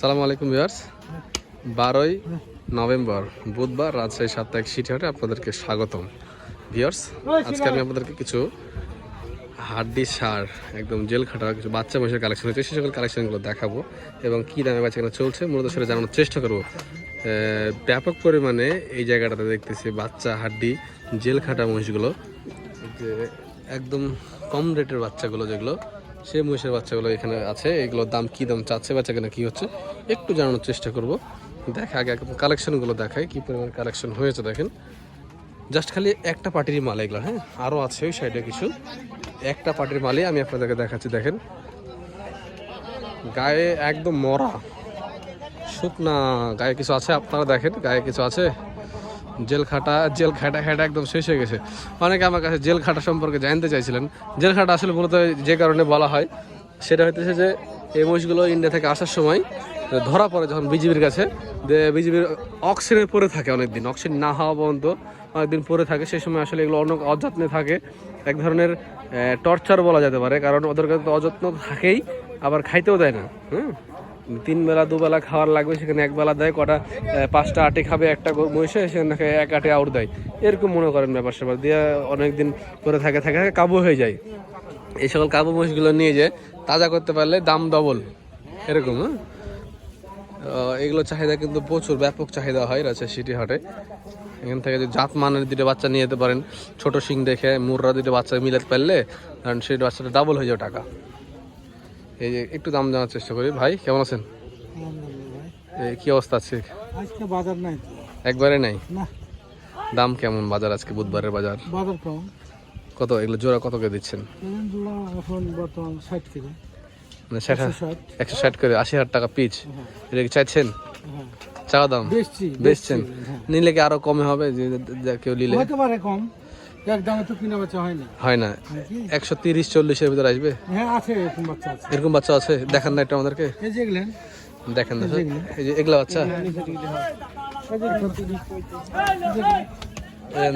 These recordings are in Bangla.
সালাম আলাইকুম ভিউয়ার্স। বারোই নভেম্বর বুধবার রাজশাহী সাপ্তাহিক সিটিহাটে আপনাদেরকে স্বাগতম। ভিউয়ার্স আজকে আমি আপনাদেরকে কিছু হাড্ডি সার একদম জেল খাটার কিছু বাচ্চা বয়সের কালেকশন হয়েছে সেই সকল কালেকশনগুলো দেখাবো এবং কী দামে বাচ্চা কেনা চলছে মূলত সেটা জানানোর চেষ্টা করব। ব্যাপক পরিমাণে এই জায়গাটাতে দেখতেছি বাচ্চা হাড্ডি জেল খাটা মহিষগুলো। যে একদম কম রেটের বাচ্চাগুলো যেগুলো সেই মহিষের বাচ্চাগুলো এখানে আছে। এগুলোর দাম কী দাম চাচ্ছে বাচ্চা কেনা কী হচ্ছে, একটু জানানোর চেষ্টা করব। দেখা, আগে কালেকশনগুলো দেখায় কী পরিমাণ কালেকশন হয়েছে দেখেন। জাস্ট খালি একটা পার্টির মাল এগুলো হ্যাঁ? আরও আছে ওই সাইডে কিছু। একটা পার্টির মালই আমি আপনাদেরকে দেখাচ্ছি, দেখেন। গায়ে একদম মরা। শুকনা গায়ে কিছু আছে আপনারা দেখেন, গায়ে কিছু আছে? জেল খাটা জেল খাটা খাটা একদম শেষ হয়ে গেছে। অনেকে আমার কাছে জেল খাটা সম্পর্কে জানতে চাইছিলেন। জেল খাটা আসলে মূলত যে কারণে বলা হয়, সেটা হইতেছে যে এই মহিষগুলো ইন্ডিয়া থেকে আসার সময় ধরা পড়ে যখন বিজিবির কাছে। বিজিবির অক্সিজেনে পড়ে থাকে অনেকদিন, অক্সিজেন না হওয়া পর্যন্ত অনেকদিন পরে থাকে। সেই সময় আসলে এগুলো অনেক অযত্নে থাকে। এক ধরনের টর্চার বলা যেতে পারে, কারণ ওদের কাছে তো অযত্ন থাকেই, আবার খাইতেও দেয় না, হুম? তিন বেলা দুবেলা খাওয়ার লাগবে, সেখানে এক বেলা দেয়, কটা পাঁচটা আটে খাবে, একটা মহিষে, সেখানে এক আটে আউট দেয়। এরকম মনে করেন ব্যাপার স্যাপার, দিয়ে অনেকদিন করে থাকে থাকে থাকে, কাবু হয়ে যায়। এই সকল কাবু মহিষগুলো নিয়ে যে তাজা করতে পারলে দাম ডবল এরকম হ্যাঁ? এগুলো চাহিদা কিন্তু প্রচুর, ব্যাপক চাহিদা হয় রাজশাহী সিটি হাটে। এখান থেকে যদি জাত মানের দুটো বাচ্চা নিয়ে যেতে পারেন, ছোট শিং দেখে মুররা দুটো বাচ্চা মিলাতে পারলে, কারণ সেই বাচ্চাটা ডাবল হয়ে যাবে টাকা। এই যে একটু দাম জানার চেষ্টা করি। ভাই কেমন আছেন? এই কি অবস্থা আছে আজকে বাজার নাই একবারে নাই? দাম কেমন বাজার আজকে বুধবারের বাজার? বাজার কম। কত এগুলো জোড়া কত করে দিচ্ছেন? এখন বর্তমান ষাট কেজি মানে ষাট একশো ষাট। করে আশি হাজার টাকা পিচ। হ্যাঁ। এটা কি চাইছেন? হ্যাঁ। চাওয়া দাম? বেচছেন? হ্যাঁ। নিলে কি আরও কমে হবে? যে যে কেউ নিলে? হতে পারে কম। এক তো কিনা বাচ্চা হয় না। হয় না। একশো তিরিশ চল্লিশের ভিতরে আসবে? হ্যাঁ আছে এরকম বাচ্চা আছে। এরকম বাচ্চা আছে? দেখান না একটু আমাদেরকে। এই যে এগুলেন। দেখেন না এই যে এগুলা বাচ্চা।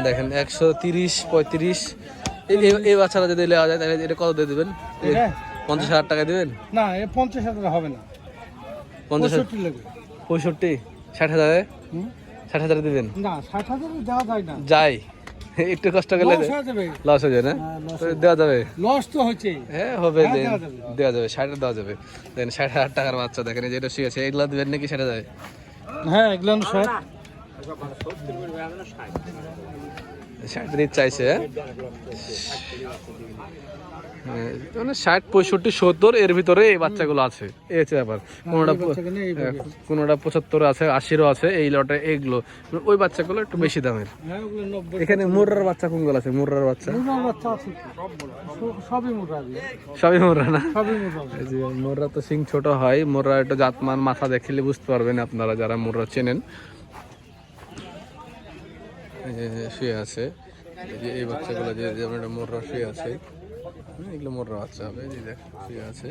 দেখেন একশো তিরিশ পঁয়ত্রিশ। এই- বাচ্চাটা যদি নেওয়া যায় তাহলে এটা কত দিয়ে দেবেন? পঞ্চাশ হাজার টাকা দিবেন? না এ পঞ্চাশ হাজার হবে না। পঞ্চাশ পঁয়ষট্টি ষাট হাজারে? ষাট হাজারে দিবেন? না ষাট হাজার দেওয়া যায় না। একটু কষ্ট করলে লস হয়ে যাবে। যায় না? হ্যাঁ, দেওয়া যাবে? লস তো হচ্ছে হ্যাঁ হবে হ্যাঁ, দেন। দেওয়া যাবে। ষাট দেওয়া যাবে। দেন ষাট হাজার টাকার বাচ্চা দেখেন যেটা শুয়েছে এগুলো দেবেন এগুলা দিবেন নাকি সেটা যাবে হ্যাঁ এগুলো ষাট ষাট দিতে চাইছে হ্যাঁ? মানে ষাট, পঁয়ষট্টি, সত্তর, এর ভিতরে এই বাচ্চাগুলো আছে। এই হচ্ছে ব্যাপার। কোনোটা কোনোটা পঁচাত্তর আছে, আশিরও আছে, এই লটে এইগুলো মানে ওই বাচ্চাগুলো একটু বেশি দামের। এখানে মুর্রার বাচ্চা কোনগুলো আছে? মুর্রার বাচ্চা? সবই। মুর্রা না? মোররা তো সিং ছোট হয়, মোররা একটু জাতমান, মাথা দেখলে বুঝতে পারবেন আপনারা যারা মোররা চেনেন। শুয়ে আছে এই যে এই বাচ্চাগুলো যে যেমন একটা মোররা শুয়ে আছে হুম, এগুলো মোররা বাচ্চা হবে যে দেখ শুয়ে আছে।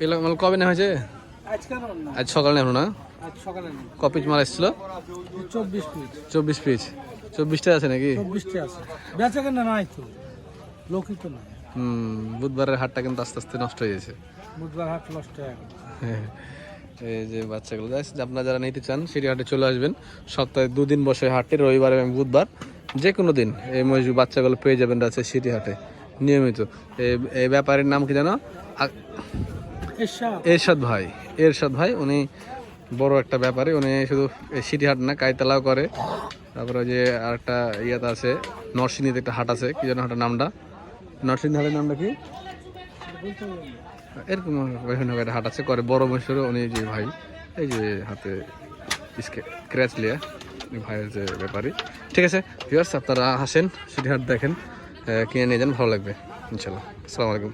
এগুলো মাল কবে না হয়েছে? আজ সকালে নেব না? সকালে নেই মাল এসেছিল? চব্বিশ পিস। চব্বিশ পিস। চব্বিশটা আছে নাকি? চব্বিশটা আছে। বেচা কেনা নাই তো। লোকই তো নাই। হুম বুধবারের হাটটা কিন্তু আস্তে আস্তে নষ্ট হয়ে গেছে। বুধবার হাট হ্যাঁ, এই যে বাচ্চাগুলো guys, আপনারা যারা নিতে চান সিটি হাটে চলে আসবেন। সপ্তাহে দুদিন বসে হাটে রবিবার এবং বুধবার। যে কোনো দিন এই মহিষ বাচ্চাগুলো পেয়ে যাবেন রাজশাহী সিটি হাটে নিয়মিত। এই- এই ব্যাপারের নাম কি জানো? এরশাদ। ভাই। এরশাদ ভাই উনি বড় একটা ব্যাপারে উনি শুধু সিটি হাট না কাইতলাও করে। তারপরে ওই যে আরেকটা ইয়াতে আছে নরসিংদীতে একটা হাট আছে কি যেন হাটের নামটা? নরসিংদী হাটের নামটা কি? এরকম বিভিন্ন হাট আছে, করে বড় মহেশ্বরে, উনি যে ভাই, এই যে হাতে ক্র্যাচ লিয়া ভাইয়ের যে ব্যাপারই ঠিক আছে ভিউয়ার্স আপনারা আসেন সিটি হাট দেখেন কিনে নিয়ে যান, ভালো লাগবে, ইনশাল্লাহ। আসসালামু আলাইকুম।